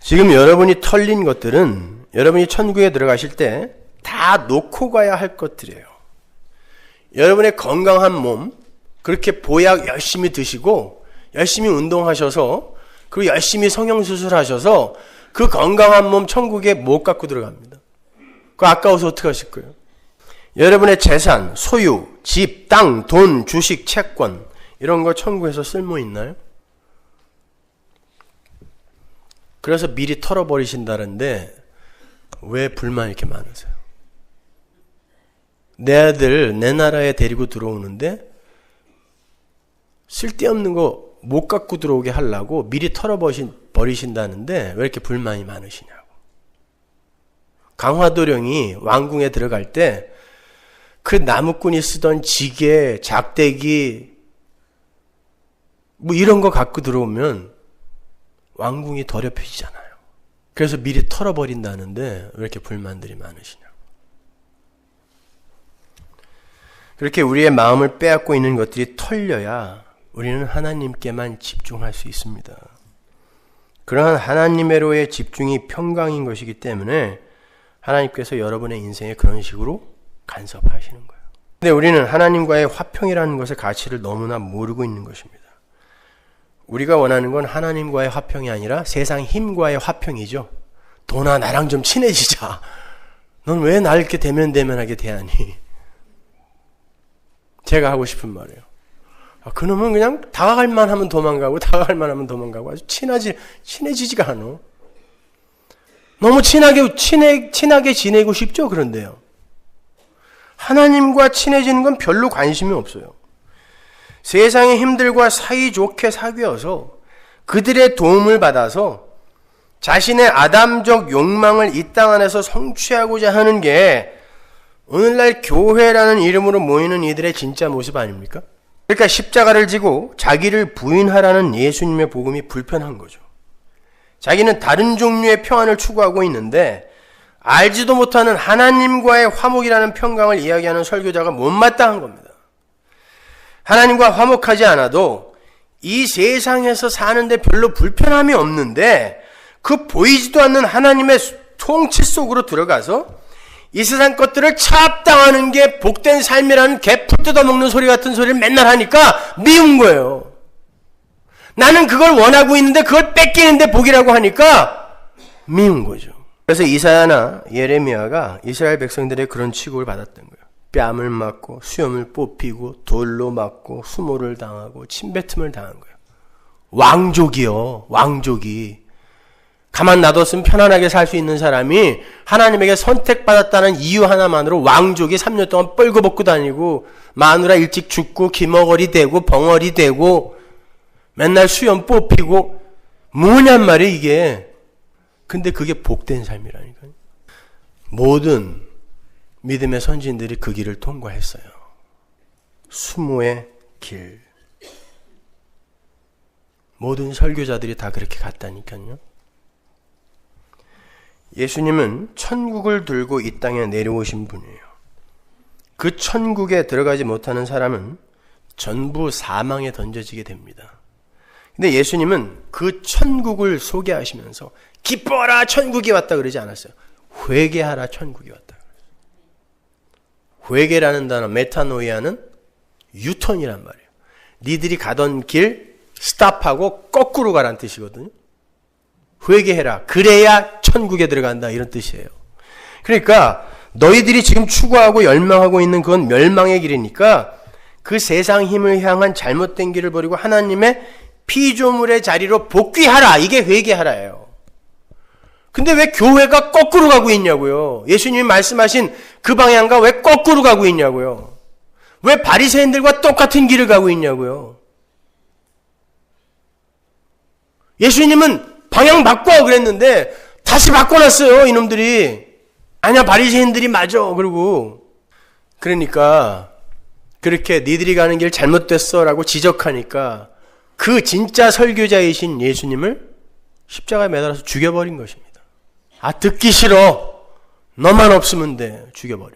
지금 여러분이 털린 것들은 여러분이 천국에 들어가실 때 다 놓고 가야 할 것들이에요. 여러분의 건강한 몸, 그렇게 보약 열심히 드시고, 열심히 운동하셔서, 그리고 열심히 성형수술하셔서, 그 건강한 몸 천국에 못 갖고 들어갑니다. 그 아까워서 어떻게 하실 거예요? 여러분의 재산, 소유, 집, 땅, 돈, 주식, 채권, 이런 거 천국에서 쓸모 있나요? 그래서 미리 털어버리신다는데 왜 불만 이렇게 많으세요? 내 아들 내 나라에 데리고 들어오는데 쓸데없는 거 못 갖고 들어오게 하려고 미리 털어버리신다는데 왜 이렇게 불만이 많으시냐고. 강화도령이 왕궁에 들어갈 때 그 나무꾼이 쓰던 지게, 작대기, 뭐 이런 거 갖고 들어오면 왕궁이 더럽혀지잖아요. 그래서 미리 털어버린다는데 왜 이렇게 불만들이 많으시냐. 그렇게 우리의 마음을 빼앗고 있는 것들이 털려야 우리는 하나님께만 집중할 수 있습니다. 그러한 하나님의로의 집중이 평강인 것이기 때문에 하나님께서 여러분의 인생에 그런 식으로 간섭하시는 거예요. 근데 우리는 하나님과의 화평이라는 것의 가치를 너무나 모르고 있는 것입니다. 우리가 원하는 건 하나님과의 화평이 아니라 세상 힘과의 화평이죠. 도나 나랑 좀 친해지자. 넌 왜 날 이렇게 대면대면하게 대하니? 제가 하고 싶은 말이에요. 아, 그놈은 그냥 다가갈만 하면 도망가고 다가갈만 하면 도망가고 아주 친하지 친해지지가 않아. 너무 친하게 친해 친하게 지내고 싶죠 그런데요. 하나님과 친해지는 건 별로 관심이 없어요. 세상의 힘들과 사이좋게 사귀어서 그들의 도움을 받아서 자신의 아담적 욕망을 이 땅 안에서 성취하고자 하는 게 오늘날 교회라는 이름으로 모이는 이들의 진짜 모습 아닙니까? 그러니까 십자가를 지고 자기를 부인하라는 예수님의 복음이 불편한 거죠. 자기는 다른 종류의 평안을 추구하고 있는데 알지도 못하는 하나님과의 화목이라는 평강을 이야기하는 설교자가 못마땅한 겁니다. 하나님과 화목하지 않아도 이 세상에서 사는데 별로 불편함이 없는데 그 보이지도 않는 하나님의 통치 속으로 들어가서 이 세상 것들을 차압당하는 게 복된 삶이라는 개풀 뜯어먹는 소리 같은 소리를 맨날 하니까 미운 거예요. 나는 그걸 원하고 있는데 그걸 뺏기는데 복이라고 하니까 미운 거죠. 그래서 이사야나 예레미야가 이스라엘 백성들의 그런 취급을 받았던 거예요. 뺨을 맞고 수염을 뽑히고 돌로 맞고 수모를 당하고 침뱉음을 당한 거예요. 왕족이요. 왕족이. 가만 놔뒀으면 편안하게 살 수 있는 사람이 하나님에게 선택받았다는 이유 하나만으로 왕족이 3년 동안 뻘거벗고 다니고 마누라 일찍 죽고 기머거리 되고 벙어리 되고 맨날 수염 뽑히고 뭐냔 말이에요 이게. 근데 그게 복된 삶이라니까요. 모든 믿음의 선진들이 그 길을 통과했어요. 수모의 길. 모든 설교자들이 다 그렇게 갔다니까요. 예수님은 천국을 들고 이 땅에 내려오신 분이에요. 그 천국에 들어가지 못하는 사람은 전부 사망에 던져지게 됩니다. 근데 예수님은 그 천국을 소개하시면서 기뻐라 천국이 왔다 그러지 않았어요. 회개하라 천국이 왔다. 회개라는 단어 메타노이아는 유턴이란 말이에요. 니들이 가던 길 스탑하고 거꾸로 가란 뜻이거든요. 회개해라. 그래야 천국에 들어간다. 이런 뜻이에요. 그러니까 너희들이 지금 추구하고 열망하고 있는 그건 멸망의 길이니까 그 세상 힘을 향한 잘못된 길을 버리고 하나님의 피조물의 자리로 복귀하라. 이게 회개하라예요. 근데 왜 교회가 거꾸로 가고 있냐고요? 예수님이 말씀하신 그 방향과 왜 거꾸로 가고 있냐고요? 왜 바리새인들과 똑같은 길을 가고 있냐고요? 예수님은 방향 바꿔 그랬는데 다시 바꿔놨어요 이놈들이 아니야 바리새인들이 맞아 그러고 그러니까 그렇게 니들이 가는 길 잘못됐어라고 지적하니까 그 진짜 설교자이신 예수님을 십자가에 매달아서 죽여버린 것입니다. 아 듣기 싫어 너만 없으면 돼 죽여버려.